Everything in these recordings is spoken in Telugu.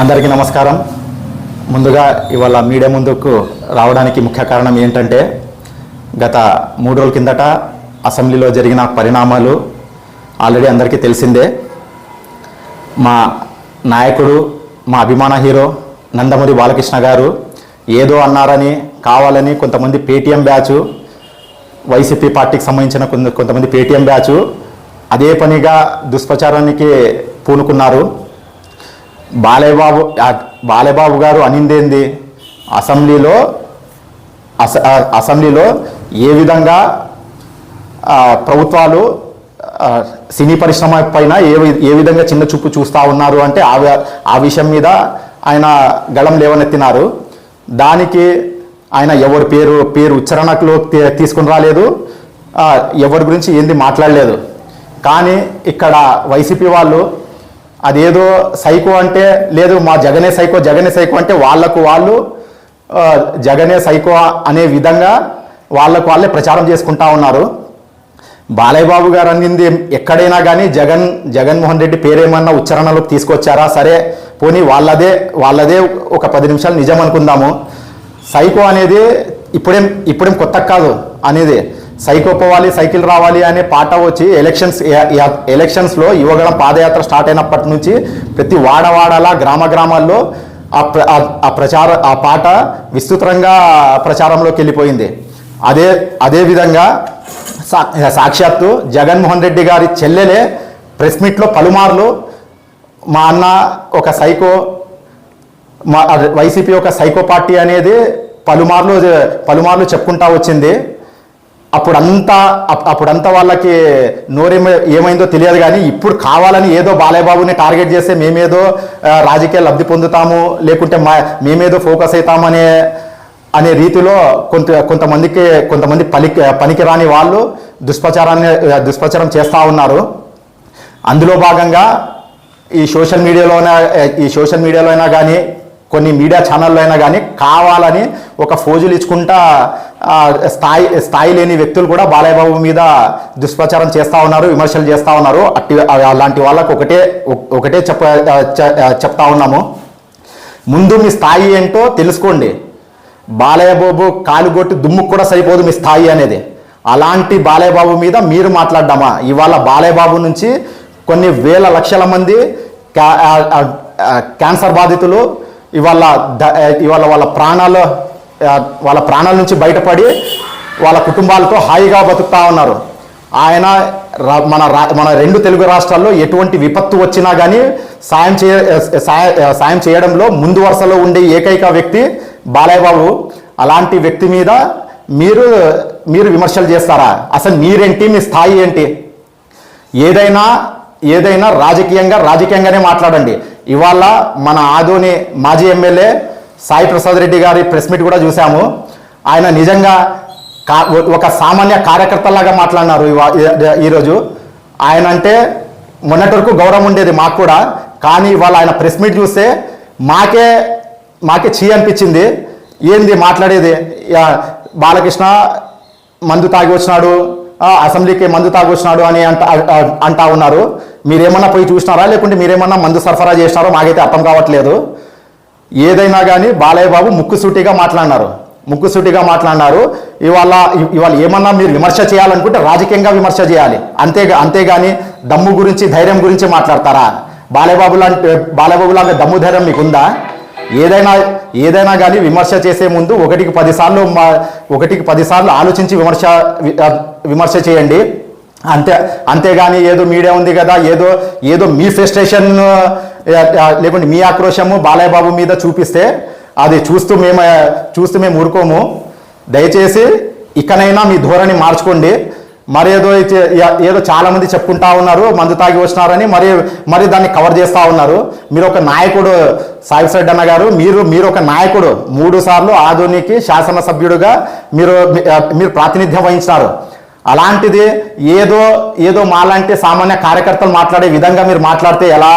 అందరికీ నమస్కారం. ముందుగా ఇవాళ మీడియా ముందుకు రావడానికి ముఖ్య కారణం ఏంటంటే గత మూడు రోజుల కిందట అసెంబ్లీలో జరిగిన పరిణామాలు ఆల్రెడీ అందరికీ తెలిసిందే. మా నాయకుడు మా అభిమాన హీరో నందమూరి బాలకృష్ణ గారు ఏదో అన్నారని కావాలని కొంతమంది పేటీఎం బ్యాచ్ వైసీపీ పార్టీకి సంబంధించిన కొంత కొంతమంది పేటీఎం బ్యాచ్ అదే పనిగా దుష్ప్రచారానికి పూనుకున్నారు. బాలయ్యబాబు ఆ బాలయ్యబాబు గారు అనిందేంది? అసెంబ్లీలో అస అసెంబ్లీలో ఏ విధంగా ప్రభుత్వాలు సినీ పరిశ్రమ పైన ఏ వి- ఏ విధంగా చిన్న చూపు చూస్తూ ఉన్నారు అంటే ఆ ఆ విషయం మీద ఆయన గళం లేవనెత్తినారు. దానికి ఆయన ఎవరి పేరు పేరు ఉచ్చారణలో తీ- తీసుకుని రాలేదు. ఎవరి గురించి ఏంది మాట్లాడలేదు. కానీ ఇక్కడ వైసీపీ వాళ్ళు అదేదో సైకో అంటే లేదు మా జగనే సైకో జగనే సైకో అంటే వాళ్ళకు వాళ్ళు జగనే సైకో అనే విధంగా వాళ్ళకు వాళ్ళే ప్రచారం చేసుకుంటా ఉన్నారు. బాలయ్య బాబు గారు అందింది ఎక్కడైనా కానీ జగన్ జగన్మోహన్ రెడ్డి పేరేమన్నా ఉచ్చారణలోకి తీసుకొచ్చారా? సరే పోనీ వాళ్ళదే వాళ్ళదే ఒక పది నిమిషాలు నిజం అనుకుందాము సైకో అనేది ఇప్పుడేం ఇప్పుడేం కొత్త కాదు అనేది. సైకోపోవాలి సైకిల్ రావాలి అనే పాట వచ్చి ఎలక్షన్స్ ఎలక్షన్స్లో యువగణం పాదయాత్ర స్టార్ట్ అయినప్పటి నుంచి ప్రతి వాడవాడలా గ్రామ గ్రామాల్లో ఆ ప్ర ఆ- ప్రచార ఆ పాట విస్తృతంగా ప్రచారంలోకి వెళ్ళిపోయింది. అదే అదే విధంగా సా సాక్షాత్తు జగన్మోహన్ రెడ్డి గారి చెల్లెలే ప్రెస్ మీట్లో పలుమార్లు మా అన్న ఒక సైకో మా అదే వైసీపీ ఒక సైకో పార్టీ అనేది పలుమార్లు పలుమార్లు చెప్పుకుంటా వచ్చింది. అప్పుడంతా అప్- అప్పుడంతా వాళ్ళకి నోరేమో ఏమైందో తెలియదు కానీ ఇప్పుడు కావాలని ఏదో బాలయ్యబాబుని టార్గెట్ చేస్తే మేమేదో రాజకీయ లబ్ధి పొందుతాము లేకుంటే మా మేమేదో ఫోకస్ అవుతామనే అనే రీతిలో కొంత కొంతమందికి కొంతమంది పలికి పనికి పనికిరాని వాళ్ళు దుష్ప్రచారాన్ని దుష్ప్రచారం చేస్తూ ఉన్నారు. అందులో భాగంగా ఈ సోషల్ మీడియాలోనే ఈ సోషల్ మీడియాలో అయినా కానీ కొన్ని మీడియా ఛానళ్ళు అయినా కానీ కావాలని ఒక ఫోజులు ఇచ్చుకుంటా స్థాయి స్థాయి లేని వ్యక్తులు కూడా బాలయ్య బాబు మీద దుష్ప్రచారం చేస్తూ ఉన్నారు విమర్శలు చేస్తూ ఉన్నారు. అట్టి అలాంటి వాళ్ళకు ఒకటే ఒకటే చెప్ప చెప్తా ఉన్నాము. ముందు మీ స్థాయి ఏంటో తెలుసుకోండి. బాలయ్య బాబు కాలుగొట్టి దుమ్ముకు కూడా సరిపోదు మీ స్థాయి అనేది. అలాంటి బాలయ్య బాబు మీద మీరు మాట్లాడ్డామా? ఇవాళ బాలయ్య బాబు నుంచి కొన్ని వేల లక్షల మంది క్యాన్సర్ బాధితులు ఇవాళ ఇవాళ వాళ్ళ ప్రాణాలు వాళ్ళ ప్రాణాల నుంచి బయటపడి వాళ్ళ కుటుంబాలతో హాయిగా బతుకుతా ఉన్నారు. ఆయన మన రా మన రెండు తెలుగు రాష్ట్రాల్లో ఎటువంటి విపత్తు వచ్చినా కానీ సాయం చేయ సాయ- సాయం చేయడంలో ముందు వరుసలో ఉండే ఏకైక వ్యక్తి బాలయ్య బాబు అలాంటి వ్యక్తి మీద మీరు మీరు విమర్శలు చేస్తారా? అసలు మీరేంటి? మీ స్థాయి ఏంటి? ఏదైనా ఏదైనా రాజకీయంగా రాజకీయంగానే మాట్లాడండి. ఇవాళ మన ఆదోని మాజీ ఎమ్మెల్యే సాయి ప్రసాద్ రెడ్డి గారి ప్రెస్ మీట్ కూడా చూసాము ఆయన నిజంగా కా- ఒక సామాన్య కార్యకర్తలాగా మాట్లాడినారు ఈరోజు. ఆయన అంటే మొన్నటి వరకు గౌరవం ఉండేది మాకు కూడా. కానీ ఇవాళ ఆయన ప్రెస్ మీట్ చూస్తే మాకే మాకే చీ అనిపించింది. ఏంది మాట్లాడేది? యా, బాలకృష్ణ మందు తాగి వచ్చినాడు. అసెంబ్లీకి మందు తాగి వచ్చినాడు అని అంట అంటా ఉన్నారు. మీరేమన్నా పోయి చూసినారా? లేకుంటే మీరేమన్నా మందు సరఫరా చేసినారో మాకైతే అర్థం కావట్లేదు. ఏదైనా కానీ బాలయ్య బాబు ముక్కుసూటిగా మాట్లాడినారు. ముక్కుసూటిగా మాట్లాడినారు. ఇవాళ ఇవాళ ఏమన్నా మీరు విమర్శ చేయాలనుకుంటే రాజకీయంగా విమర్శ చేయాలి. అంతే అంతేగాని దమ్ము గురించి ధైర్యం గురించి మాట్లాడతారా? బాలయబాబు లాంటి బాలయబాబు లాగా దమ్ము ధైర్యం మీకుందా? ఏదైనా ఏదైనా కానీ విమర్శ చేసే ముందు ఒకటికి పదిసార్లు మా ఒకటికి పదిసార్లు ఆలోచించి విమర్శ విమర్శ చేయండి. అంతే అంతేగాని ఏదో మీడియా ఉంది కదా ఏదో ఏదో మీ ఫ్రస్ట్రేషన్ లేకుంటే మీ ఆక్రోశము బాలయ్య బాబు మీద చూపిస్తే అది చూస్తూ మేము చూస్తూ మేము ఊరుకోము. దయచేసి ఇకనైనా మీ ధోరణి మార్చుకోండి. మరి ఏదో ఏదో చాలామంది చెప్పుకుంటా ఉన్నారు మందు తాగి వచ్చినారని మరి మరి దాన్ని కవర్ చేస్తూ ఉన్నారు. మీరు ఒక నాయకుడు సాయి రెడ్డి అన్న గారు మీరు మీరు ఒక నాయకుడు మూడు సార్లు ఆధునికి శాసనసభ్యుడుగా మీరు మీరు ప్రాతినిధ్యం వహించినారు. అలాంటిది ఏదో ఏదో మాలాంటి సామాన్య కార్యకర్తలు మాట్లాడే విధంగా మీరు మాట్లాడితే ఎలా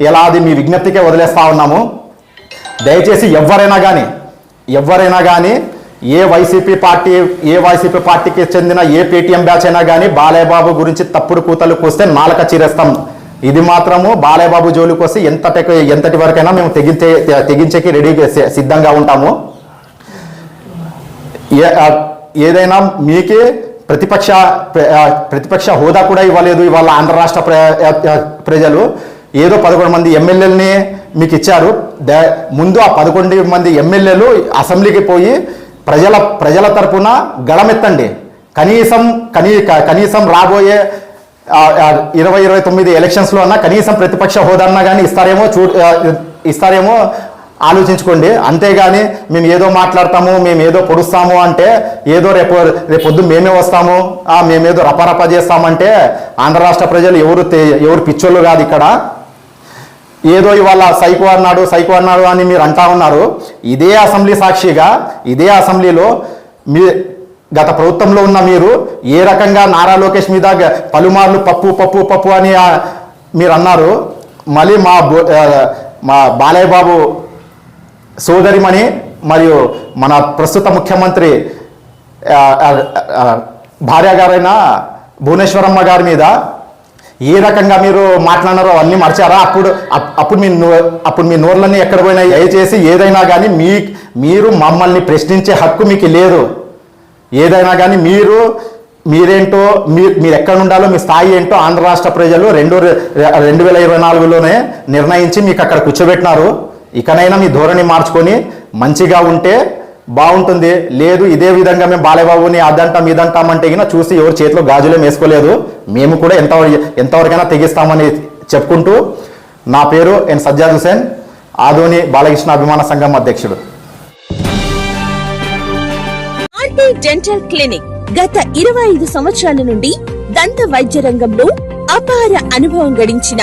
ఎలా అది మీ విజ్ఞప్తికే వదిలేస్తా ఉన్నాము. దయచేసి ఎవరైనా కానీ ఎవరైనా కానీ ఏ వైసీపీ పార్టీ ఏ వైసీపీ పార్టీకి చెందిన ఏ పేటీఎం బ్యాచ్ అయినా కానీ బాలయ్యబాబు గురించి తప్పుడు కూతలు కూస్తే నాలక చీరేస్తాం. ఇది మాత్రము బాలయ్యబాబు జోలికి వస్తే ఎంతటి ఎంతటి వరకైనా మేము తెగించే తెగించేకి రెడీ సిద్ధంగా ఉంటాము. ఏ- ఏదైనా మీకే ప్రతిపక్ష ప్రతిపక్ష హోదా కూడా ఇవ్వలేదు ఇవాళ ఆంధ్ర రాష్ట్ర ప్ర ప్రజలు. ఏదో పదకొండు మంది ఎమ్మెల్యేలని మీకు ఇచ్చారు. ద- ముందు ఆ పదకొండు మంది ఎమ్మెల్యేలు అసెంబ్లీకి పోయి ప్రజల ప్రజల తరపున గళమెత్తండి. కనీసం కనీ కనీసం రాబోయే ఇరవై ఇరవై తొమ్మిది ఎలక్షన్స్లో అన్నా కనీసం ప్రతిపక్ష హోదా అన్నా కానీ ఇస్తారేమో చూ ఇస్తారేమో ఆలోచించుకోండి. అంతేగాని మేము ఏదో మాట్లాడతాము మేము ఏదో పొడుస్తాము అంటే ఏదో రేపు రేపొద్దు మేమే వస్తాము మేమేదో రపరప చేస్తామంటే ఆంధ్ర రాష్ట్ర ప్రజలు ఎవరు ఎవరు పిచ్చోళ్ళు కాదు ఇక్కడ. ఏదో ఇవాళ సైకో అన్నాడు సైకో అన్నాడు అని మీరు అంటా ఉన్నారు. ఇదే అసెంబ్లీ సాక్షిగా ఇదే అసెంబ్లీలో మీ గత ప్రభుత్వంలో ఉన్న మీరు ఏ రకంగా నారా లోకేష్ మీద పలుమార్లు పప్పు పప్పు పప్పు అని మీరు అన్నారు. మళ్ళీ మా మా బాలయ్య బాబు సోదరిమణి మరియు మన ప్రస్తుత ముఖ్యమంత్రి భార్య గారైన భువనేశ్వరమ్మ గారి మీద ఏ రకంగా మీరు మాట్లాడినారో అన్నీ మర్చారా? అప్పుడు అప్- అప్పుడు మీ నో అప్పుడు మీ నోర్లన్నీ ఎక్కడ పోయినాయి? దయచేసి ఏదైనా కానీ మీ మీరు మమ్మల్ని ప్రశ్నించే హక్కు మీకు లేదు. ఏదైనా కానీ మీరు మీరేంటో మీరు మీరు ఎక్కడ ఉండాలో మీ స్థాయి ఏంటో ఆంధ్ర రాష్ట్ర ప్రజలు రెండు రెండు వేల ఇరవై నాలుగులోనే నిర్ణయించి మీకు అక్కడ కూర్చోబెట్టినారు. ఇకనైనా మీ ధోరణి మార్చుకొని మంచిగా ఉంటే బాగుంటుంది. లేదు ఇదే విధంగా మేము బాలయ్యబాబుని అదంటాం ఇదంటాం అంటే గిన చూసి ఎవరు చేతిలో గాజులేం వేసుకోలేదు. మేము కూడా ఎంత ఎంతవరకైనా తెగిస్తామని చెప్పుకుంటూ నా పేరు ఎన్ సజ్జాద్ హుసేన్ ఆధోని బాలకృష్ణ అభిమాన సంఘం అధ్యక్షుడు. డెంటల్ క్లినిక్ గత ఇరవై ఐదు సంవత్సరాల నుండి దంత వైద్య రంగంలో అపార అనుభవం గడించిన